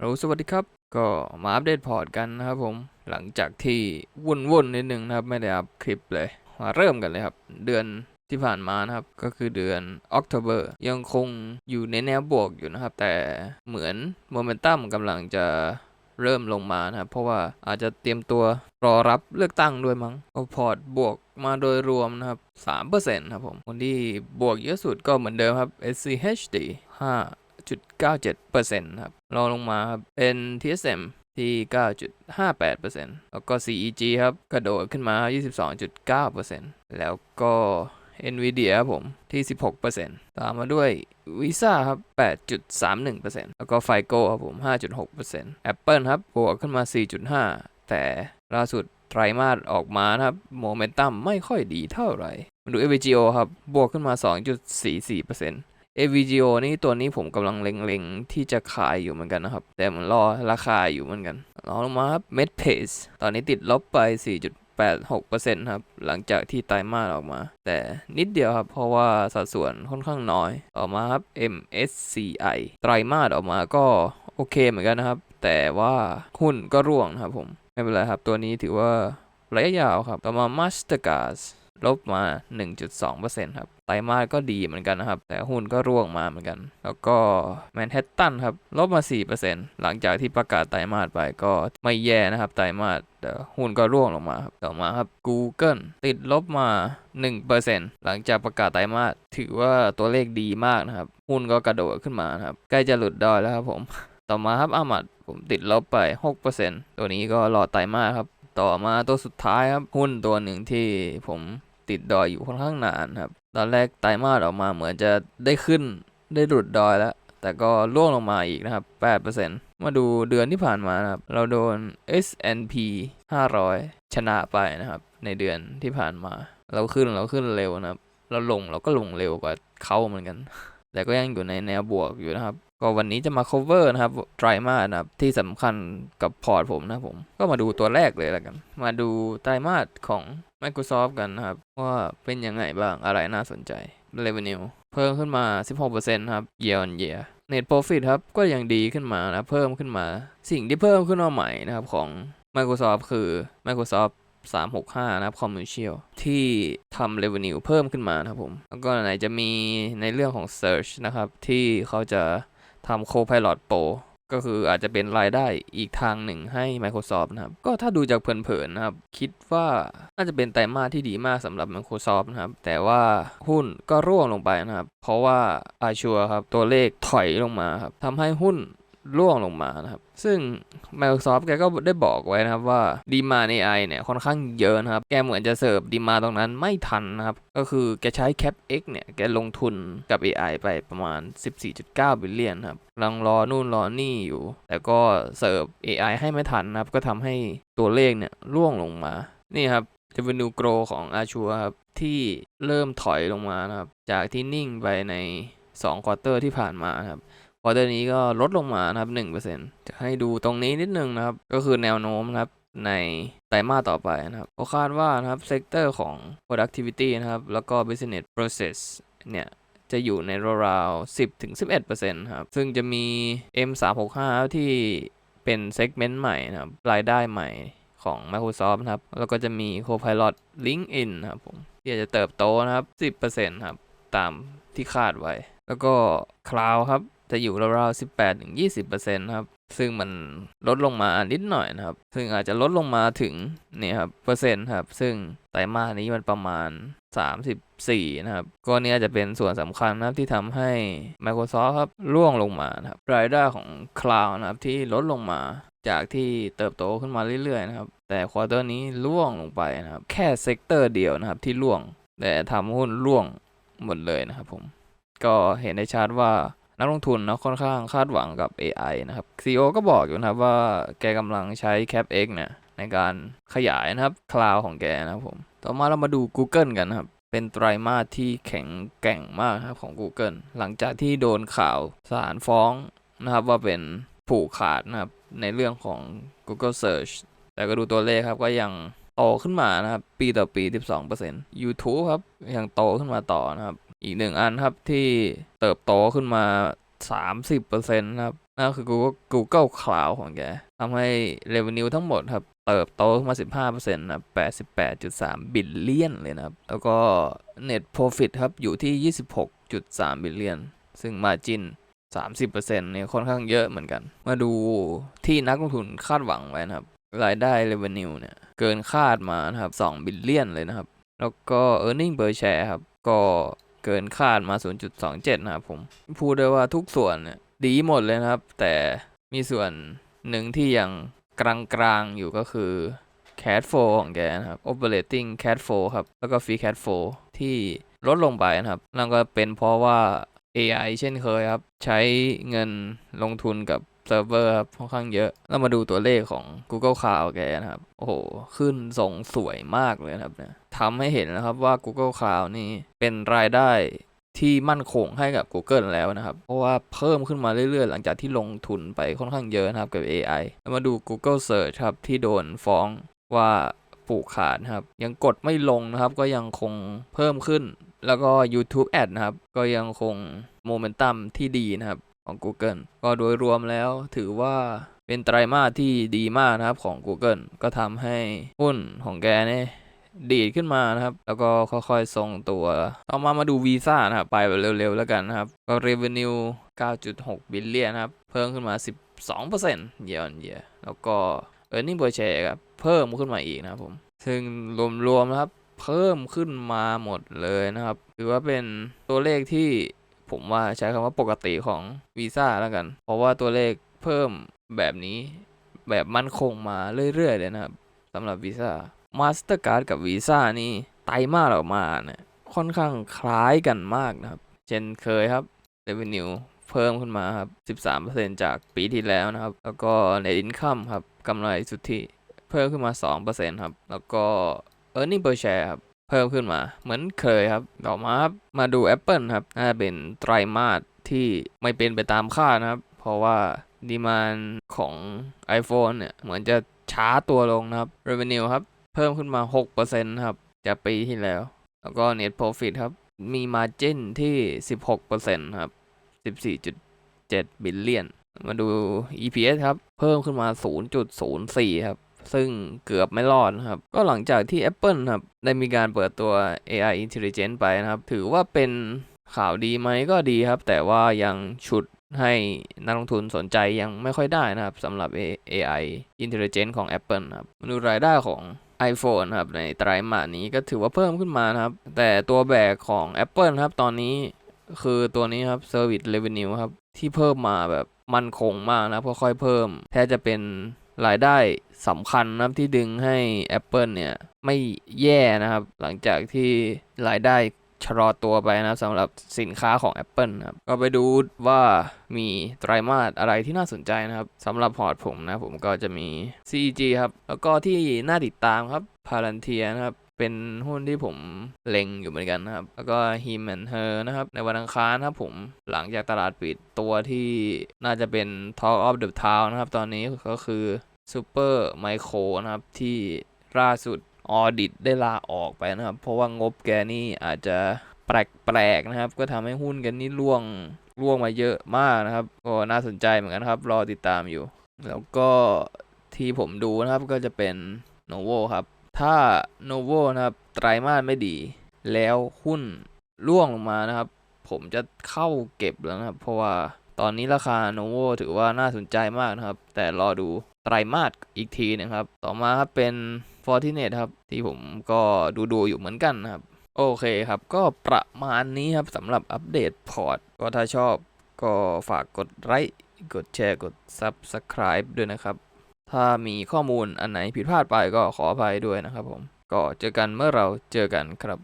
เราสวัสดีครับ ก็มาอัปเดตพอร์ตกันนะครับผม หลังจากที่วุ่นๆนิดนึงนะครับ ไม่ได้อัพคลิปเลย มาเริ่มกันเลยครับ เดือนที่ผ่านมานะครับ ก็คือเดือน October ยังคงอยู่ในแนวบวกอยู่นะครับ แต่เหมือนโมเมนตัมกำลังจะเริ่มลงมานะครับ เพราะว่าอาจจะเตรียมตัวรอรับเลือกตั้งด้วยมั้งก็พอร์ตบวกมาโดยรวมนะครับ3%ครับผมคนที่บวกเยอะสุดก็เหมือนเดิมครับ SCHD 5.97%ครับรองลงมาครับเป็น TSM ที่ 9.58%แล้วก็ CEG ครับ กระโดดขึ้นมา 22.9%แล้วก็ NVIDIA ครับผมที่ 16%ตามมาด้วย Visa ครับ 8.31%แล้วก็ FICO ครับผม 5.6% Apple ครับ บวกขึ้นมา 4.5 แต่ล่าสุดไตรมาสออกมานะครับ โมเมนตัมไม่ค่อยดีเท่าไหร่มาดู AVGO ครับ บวกขึ้นมา 2.44% AVGO นี่ตัวนี้ผมกำลังเล็งๆ ที่จะขายอยู่เหมือนกันนะครับ แต่มันรอราคาอยู่เหมือนกันรองลงมาครับ MedPace ตอนนี้ติดลบไป 4.86%ครับ หลังจากที่ไตรมาสออกมา แต่นิดเดียวครับ เพราะว่าสัดส่วนค่อนข้างน้อยต่อมาครับ MSCI ไตรมาสออกมาก็โอเคเหมือนกันนะครับ แต่ว่าหุ้นก็ร่วงนะครับผม ไม่เป็นไรครับ ตัวนี้ถือว่าระยะยาวครับ ต่อมา Mastercard ลบมา 1.2%ครับไตรมาสก็ดีเหมือนกันนะครับ แต่หุ้นก็ร่วงมาเหมือนกัน แล้วก็แมนฮัตตันครับ ลบมา 4%หลังจากที่ประกาศไตรมาสไปก็ไม่แย่นะครับ ไตรมาสแต่หุ้นก็ร่วงลงมาครับต่อมาครับ Google ติดลบมา 1%หลังจากประกาศไตรมาสถือว่าตัวเลขดีมากนะครับ หุ้นก็กระโดดขึ้นมานครับ ใกล้จะหลุดดอยแล้วครับผม ต่อมาครับอามัดผมติดลบไป 6%ตัวนี้ก็รอไตรมาสครับ ต่อมาตัวสุดท้ายครับหุ้นตัวหนึ่งที่ผม ติดดอยอยู่ค่อนข้างนานครับ ตอนแรกไตรมาสออกมาเหมือนจะได้ขึ้นได้หลุดดอยแล้ว แต่ก็ร่วงลงมาอีกนะครับ 8%มาดูเดือนที่ผ่านมานะครับ เราโดน S&P 500 ชนะไปนะครับ ในเดือนที่ผ่านมา เราขึ้นเราขึ้นเร็วนะครับ เราลงเราก็ลงเร็วกว่าเขาเหมือนกัน แต่ก็ยังอยู่ในแนวบวกอยู่นะครับ ก็วันนี้จะมา cover นะครับไตรมาสนะครับที่สำคัญกับพอร์ตผมนะผม ก็มาดูตัวแรกเลยแล้วกัน มาดูไตรมาสของ Microsoft กันนะครับ ว่าเป็นยังไงบ้างอะไรน่าสนใจ Revenue เพิ่มขึ้นมา 16%ครับ year on year Net Profit ครับ ก็ยังดีขึ้นมานะเพิ่มขึ้นมา สิ่งที่เพิ่มขึ้นมาใหม่นะครับของ Microsoft คือ Microsoft 365 นะครับ Commercial ที่ทำ revenue เพิ่มขึ้นมานะครับผม แล้วก็ไหนจะมีในเรื่องของ Search นะครับ ที่เขาจะทำ Copilot Pro ก็คืออาจจะเป็นรายได้อีกทางหนึ่งให้ Microsoft นะครับ ก็ถ้าดูจากเผินๆนะครับ คิดว่าน่าจะเป็นไตรมาสที่ดีมากสำหรับ Microsoft นะครับ แต่ว่าหุ้นก็ร่วงลงไปนะครับ เพราะว่า Azure ครับ ตัวเลขถอยลงมาครับทำให้หุ้น ร่วงลงมานะครับ ซึ่ง Microsoft แกก็ได้บอกไว้นะครับว่าดีมาใน AI เนี่ยค่อนข้างเยอะนะครับ แกเหมือนจะเสิร์ฟดีมาตรงนั้นไม่ทันนะครับ ก็คือแกใช้ CapX เนี่ย แกลงทุนกับ AI ไปประมาณ 14.9 บิลเลียนครับกำลังรอนู่นรอนี่อยู่ แต่ก็เสิร์ฟ AI ให้ไม่ทันนะครับ ก็ทำให้ตัวเลขเนี่ยร่วงลงมา นี่ครับ Revenue Grow ของ Azure ครับที่เริ่มถอยลงมานะครับ จากที่นิ่งไปใน2ควอเตอร์ที่ผ่านมาครับ ควอเตอร์นี้ก็ลดลงมานะครับ 1%จะให้ดูตรงนี้นิดนึงนะครับ ก็คือแนวโน้มนะครับในไตรมาสต่อไปนะครับก็คาดว่านะครับเซกเตอร์ของ productivity นะครับ แล้วก็ business process เนี่ยจะอยู่ในราวๆ10ถึง11%ครับ ซึ่งจะมี M365 ที่เป็น segment ใหม่นะครับ รายได้ใหม่ของ Microsoft นะครับ แล้วก็จะมี Copilot LinkedIn นะครับผม ที่จะเติบโตนะครับ 10%ครับ ตามที่คาดไว้ แล้วก็ Cloud ครับ จะอยู่ราวๆ 18ถึง20%ครับ ซึ่งมันลดลงมานิดหน่อยนะครับ ซึ่งอาจจะลดลงมาถึงเนี่ยครับเปอร์เซ็นต์ครับ ซึ่งไตรมาสนี้มันประมาณ 34 นะครับ ก็เนี่ยจะเป็นส่วนสำคัญนะครับที่ทำให้ Microsoft ครับร่วงลงมานะครับ รายได้ของ Cloud นะครับที่ลดลงมาจากที่เติบโตขึ้นมาเรื่อยๆนะครับ แต่ควอเตอร์นี้ร่วงลงไปนะครับ แค่เซกเตอร์เดียวนะครับที่ร่วง แต่ทำหุ้นร่วงหมดเลยนะครับผม ก็เห็นได้ชัดว่า นักลงทุนนะค่อนข้างคาดหวังกับ AI นะครับ CEO ก็บอกอยู่นะครับว่าแกกำลังใช้ CapX เนี่ยในการขยายนะครับคลาวของแกนะครับผม ต่อมาเรามาดู Google กันนะครับ เป็นไตรมาสที่แข็งแกร่งมากครับของ Google หลังจากที่โดนข่าวศาลฟ้องนะครับว่าเป็นผูกขาดนะครับในเรื่องของ Google Search แต่ก็ดูตัวเลขครับก็ยังโตขึ้นมานะครับ ปีต่อปี 12% YouTube ครับยังโตขึ้นมาต่อนะครับ อีกหนึ่งอันครับที่เติบโตขึ้นมา 30%นะครับนั่นคือ Google Google Cloud ของแกทำให้ revenue ทั้งหมดครับ เติบโตขึ้นมา 15%นะครับ88.3 บิลเลียนเลยนะครับ แล้วก็ net profit ครับ อยู่ที่ 26.3 บิลเลียน ซึ่ง margin 30%เนี่ยค่อนข้างเยอะเหมือนกัน มาดูที่นักลงทุนคาดหวังไว้นะครับ รายได้ revenue เนี่ย เกินคาดมานะครับ 2 บิลเลียนเลยนะครับ แล้วก็ earning per share ครับ ก็ เกินคาดมา 0.27 นะครับผม พูดได้ว่าทุกส่วนเนี่ยดีหมดเลยนะครับ แต่มีส่วนหนึ่งที่ยังกลางๆอยู่ก็คือ cash flow ของแกนะครับ operating cash flow ครับ แล้วก็ free cash flow ที่ลดลงไปนะครับ นั่นก็เป็นเพราะว่า AI เช่นเคยครับ ใช้เงินลงทุนกับ เซิร์ฟเวอร์ครับค่อนข้างเยอะ แล้วมาดูตัวเลขของ Google Cloud แกนะครับ โอ้โห ขึ้นส่งสวยมากเลยนะครับเนี่ยทำให้เห็นนะครับว่า Google Cloud นี่เป็นรายได้ที่มั่นคงให้กับ Google แล้วนะครับ เพราะว่าเพิ่มขึ้นมาเรื่อยๆ หลังจากที่ลงทุนไปค่อนข้างเยอะนะครับกับ AI แล้วมาดู Google Search ครับที่โดนฟ้องว่าผูกขาดนะครับ ยังกดไม่ลงนะครับ ก็ยังคงเพิ่มขึ้น แล้วก็ YouTube Ad นะครับ ก็ยังคงโมเมนตัมที่ดีนะครับ ของ Google ก็โดยรวมแล้วถือว่าเป็นไตรมาสที่ดีมากนะครับของ Google ก็ทำให้หุ้นของแกเนี่ยดีดขึ้นมานะครับ แล้วก็ค่อยๆทรงตัว ต่อมามาดูวีซ่านะครับ ไปแบบเร็วๆแล้วกันนะครับ ก็ revenue 9.6 บิลเลียนครับ เพิ่มขึ้นมา 12% year on year แล้วก็ earning per share ครับ เพิ่มขึ้นมาอีกนะครับผม ซึ่งรวมๆนะครับ เพิ่มขึ้นมาหมดเลยนะครับ ถือว่าเป็นตัวเลขที่ ผมว่าใช้คำว่าปกติของวีซ่าแล้วกัน เพราะว่าตัวเลขเพิ่มแบบนี้แบบมั่นคงมาเรื่อยๆเลยนะครับสำหรับวีซ่า Mastercard กับวีซ่านี่ไตรมาสออกมาเนี่ยค่อนข้างคล้ายกันมากนะครับ เช่นเคยครับ revenue เพิ่มขึ้นมาครับ 13%จากปีที่แล้วนะครับ แล้วก็ net income ครับกำไรสุทธิเพิ่มขึ้นมา 2%ครับ แล้วก็ earning per share ครับ เพิ่มขึ้นมา เหมือนเคยครับต่อมาครับมาดู Apple ครับน่าจะเป็นไตรมาสที่ไม่เป็นไปตามคาดนะครับ เพราะว่าดีมานของ iPhone เนี่ย เหมือนจะช้าตัวลงนะครับ revenue ครับ เพิ่มขึ้นมา 6%ครับ จากปีที่แล้ว แล้วก็ net profit ครับ มี margin ที่ 16%ครับ 14.7 บิลเลียน มาดู EPS ครับ เพิ่มขึ้นมา 0.04 ครับ ซึ่งเกือบไม่รอดนะครับ ก็หลังจากที่ Apple ครับได้มีการเปิดตัว AI Intelligence ไปนะครับ ถือว่าเป็นข่าวดีไหมก็ดีครับ แต่ว่ายังฉุดให้นักลงทุนสนใจยังไม่ค่อยได้นะครับสำหรับ AI Intelligence ของ Apple นะครับมาดูรายได้ของ iPhone นะครับในไตรมาสนี้ก็ถือว่าเพิ่มขึ้นมานะครับ แต่ตัวแบกของ Apple ครับตอนนี้คือตัวนี้ครับ Service Revenue ครับ ที่เพิ่มมาแบบมั่นคงมากนะครับค่อยๆเพิ่ม แทบจะเป็น รายได้สำคัญนะครับที่ดึงให้ Apple เนี่ย ไม่แย่นะครับ หลังจากที่รายได้ชะลอตัวไปนะครับสำหรับสินค้าของ Apple นะครับก็ไปดูว่ามีไตรมาสอะไรที่น่าสนใจนะครับสำหรับพอร์ตผมนะผมก็จะมี CG ครับ แล้วก็ที่น่าติดตามครับ Palantir นะครับเป็นหุ้นที่ผมเล็งอยู่เหมือนกันนะครับ แล้วก็ Him and Her นะครับ ในวันอังคารนะครับผมหลังจากตลาดปิดตัวที่น่าจะเป็น Talk of the Town นะครับ ตอนนี้ก็คือ Super Micro นะครับที่ล่าสุดออดิตได้ลาออกไปนะครับ เพราะว่างบแกนี่อาจจะแปลกๆนะครับ ก็ทำให้หุ้นกันนี่ร่วงร่วงมาเยอะมากนะครับ ก็น่าสนใจเหมือนกันครับ รอติดตามอยู่ แล้วก็ที่ผมดูนะครับก็จะเป็น Novo ครับ ถ้า Novo นะครับ ไตรมาสไม่ดี แล้วหุ้นร่วงลงมานะครับ ผมจะเข้าเก็บแล้วนะครับ เพราะว่าตอนนี้ราคา Novo ถือว่าน่าสนใจมากนะครับ แต่รอดู ไตรมาสอีกทีนะครับ ต่อมาครับเป็น Fortinet ครับ ที่ผมก็ดูดูอยู่เหมือนกันนะครับ โอเคครับ ก็ประมาณนี้ครับสำหรับอัปเดตพอร์ต ก็ถ้าชอบก็ฝากกดไลค์กดแชร์กด Subscribe ด้วยนะครับ ถ้ามีข้อมูลอันไหนผิดพลาดไปก็ขออภัยด้วยนะครับผม ก็เจอกันเมื่อเราเจอกันครับ